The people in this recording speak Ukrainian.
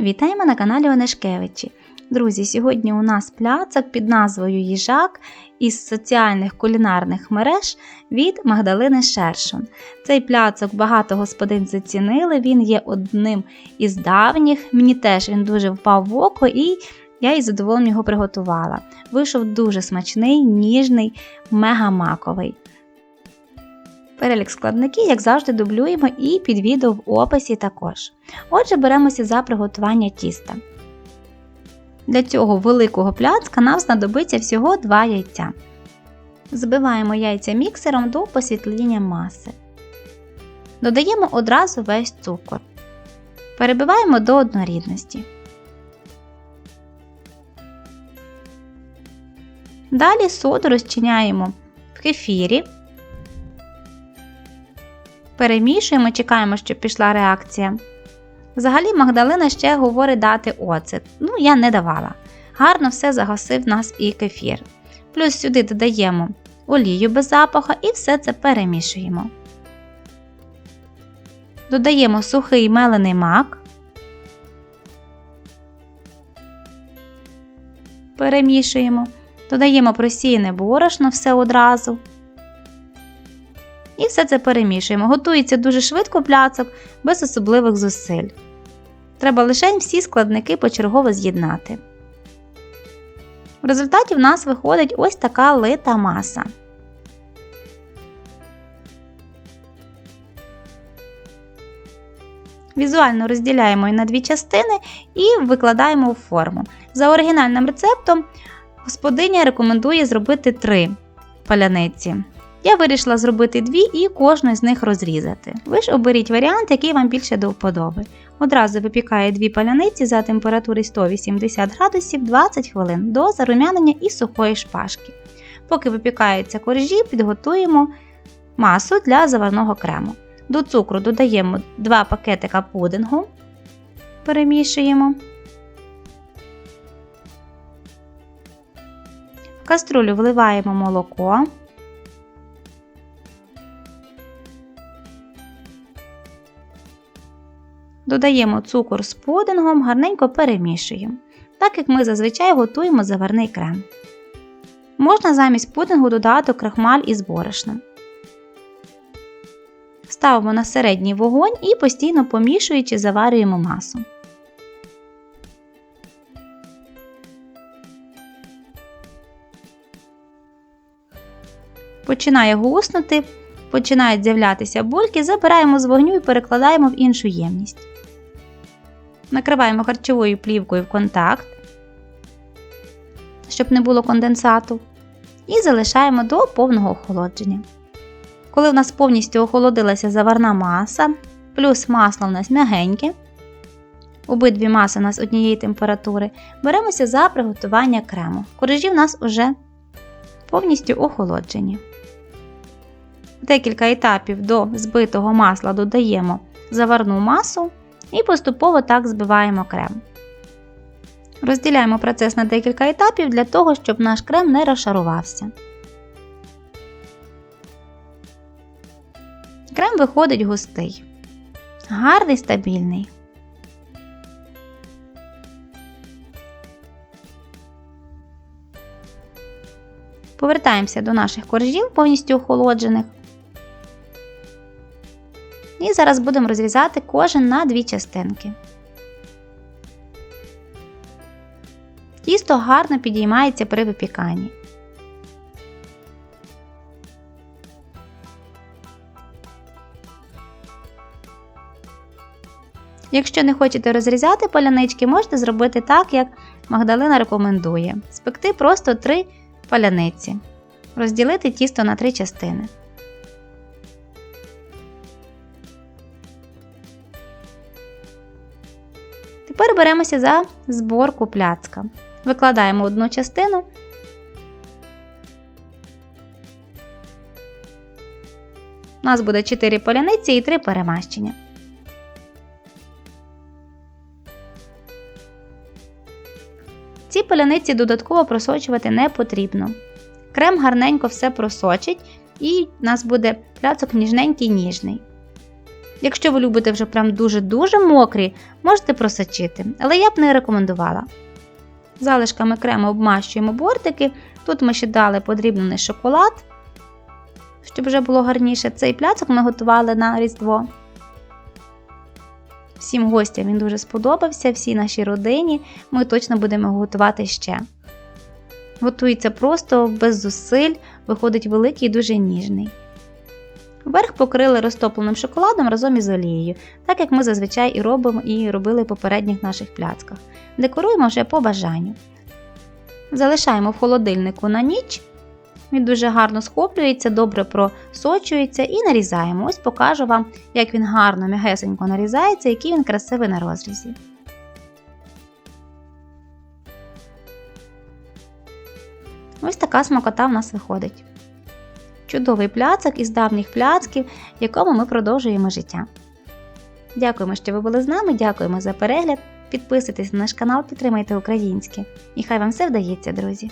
Вітаємо на каналі Онешкевичі. Друзі, сьогодні у нас пляцок під назвою Їжак із соціальних кулінарних мереж від Магдалини Шершун. Цей пляцок багато господин зацінили, він є одним із давніх. Мені теж він дуже впав в око і я із задоволенням його приготувала. Вийшов дуже смачний, ніжний, мегамаковий. Перелік складників, як завжди, дублюємо і під відео в описі також. Отже, беремося за приготування тіста. Для цього великого пляцка нам знадобиться всього 2 яйця. Збиваємо яйця міксером до посвітління маси. Додаємо одразу весь цукор. Перебиваємо до однорідності. Далі соду розчиняємо в кефірі. Перемішуємо, чекаємо, щоб пішла реакція. Взагалі, Магдалина ще говорить дати оцет. Ну, я не давала. Гарно все загасив нас і кефір. Плюс сюди додаємо олію без запаху і все це перемішуємо. Додаємо сухий мелений мак. Перемішуємо. Додаємо просіяне борошно все одразу. І все це перемішуємо. Готується дуже швидко пляцок, без особливих зусиль. Треба лише всі складники почергово з'єднати. В результаті в нас виходить ось така лита маса. Візуально розділяємо її на дві частини і викладаємо у форму. За оригінальним рецептом господиня рекомендує зробити три паляниці. Я вирішила зробити дві і кожну з них розрізати. Ви ж оберіть варіант, який вам більше до вподоби. Одразу випікаю дві паляниці за температури 180 градусів 20 хвилин до зарум'янення і сухої шпажки. Поки випікаються коржі, підготуємо масу для заварного крему. До цукру додаємо 2 пакетика пудингу, перемішуємо. В каструлю вливаємо молоко. Додаємо цукор з пудингом, гарненько перемішуємо, так як ми зазвичай готуємо заварний крем. Можна замість пудингу додати крахмаль із борошном. Ставимо на середній вогонь і постійно помішуючи заварюємо масу. Починає гуснути, починають з'являтися бульки, забираємо з вогню і перекладаємо в іншу ємність. Накриваємо харчовою плівкою в контакт, щоб не було конденсату, і залишаємо до повного охолодження. Коли в нас повністю охолодилася заварна маса, плюс масло в нас м'ягеньке, обидві маси у нас однієї температури, беремося за приготування крему. Коржі в нас вже повністю охолоджені. Декілька етапів до збитого масла додаємо заварну масу і поступово так збиваємо крем. Розділяємо процес на декілька етапів для того, щоб наш крем не розшарувався. Крем виходить густий, гарний стабільний. Повертаємося до наших коржів повністю охолоджених. І зараз будемо розрізати кожен на дві частинки. Тісто гарно підіймається при випіканні. Якщо не хочете розрізати палянички, можете зробити так, як Магдалина рекомендує: спекти просто три паляниці, розділити тісто на три частини. Тепер беремося за зборку пляцка. Викладаємо одну частину. У нас буде 4 поляниці і 3 перемащення. Ці поляниці додатково просочувати не потрібно. Крем гарненько все просочить і в нас буде пляцок ніжненький ніжний. Якщо ви любите вже прям дуже-дуже мокрі, можете просочити, але я б не рекомендувала. Залишками крему обмащуємо бортики. Тут ми ще дали подрібнений шоколад, щоб вже було гарніше. Цей пляцок ми готували на Різдво. Всім гостям він дуже сподобався, всій нашій родині. Ми точно будемо готувати ще. Готується просто без зусиль, виходить великий і дуже ніжний. Верх покрили розтопленим шоколадом разом із олією, так як ми зазвичай і робимо і робили в попередніх наших пляцках. Декоруємо вже по бажанню. Залишаємо в холодильнику на ніч. Він дуже гарно схоплюється, добре просочується і нарізаємо. Ось покажу вам, як він гарно, м'ягесенько нарізається, який він красивий на розрізі. Ось така смакота в нас виходить. Чудовий пляцок із давніх пляцків, якому ми продовжуємо життя. Дякуємо, що ви були з нами, дякуємо за перегляд. Підписуйтесь на наш канал, підтримайте українське. І хай вам все вдається, друзі!